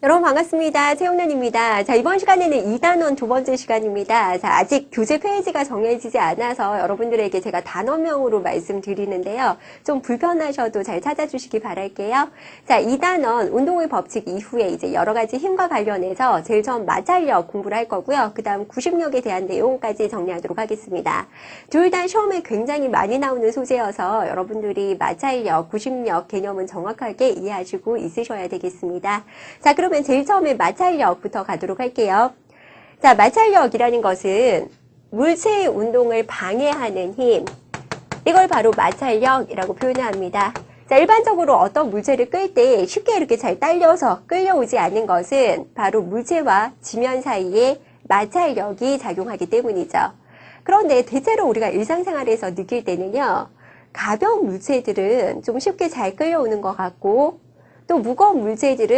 여러분 반갑습니다. 최영란입니다. 자, 이번 시간에는 2단원 두 번째 시간입니다. 자, 아직 교재 페이지가 정해지지 않아서 여러분들에게 제가 단어명으로 말씀드리는데요. 좀 불편하셔도 잘 찾아주시기 바랄게요. 자, 2단원 운동의 법칙 이후에 이제 여러 가지 힘과 관련해서 제일 처음 마찰력 공부를 할 거고요. 그 다음 구식력에 대한 내용까지 정리하도록 하겠습니다. 둘 다 시험에 굉장히 많이 나오는 소재여서 여러분들이 마찰력, 구식력 개념은 정확하게 이해하시고 있으셔야 되겠습니다. 자, 그 러면 제일 처음에 마찰력부터 가도록 할게요. 자, 마찰력이라는 것은 물체의 운동을 방해하는 힘. 이걸 바로 마찰력이라고 표현합니다. 자, 일반적으로 어떤 물체를 끌 때 쉽게 이렇게 잘 딸려서 끌려오지 않는 것은 바로 물체와 지면 사이에 마찰력이 작용하기 때문이죠. 그런데 대체로 우리가 일상생활에서 느낄 때는요, 가벼운 물체들은 좀 쉽게 잘 끌려오는 것 같고, 또 무거운 물체들은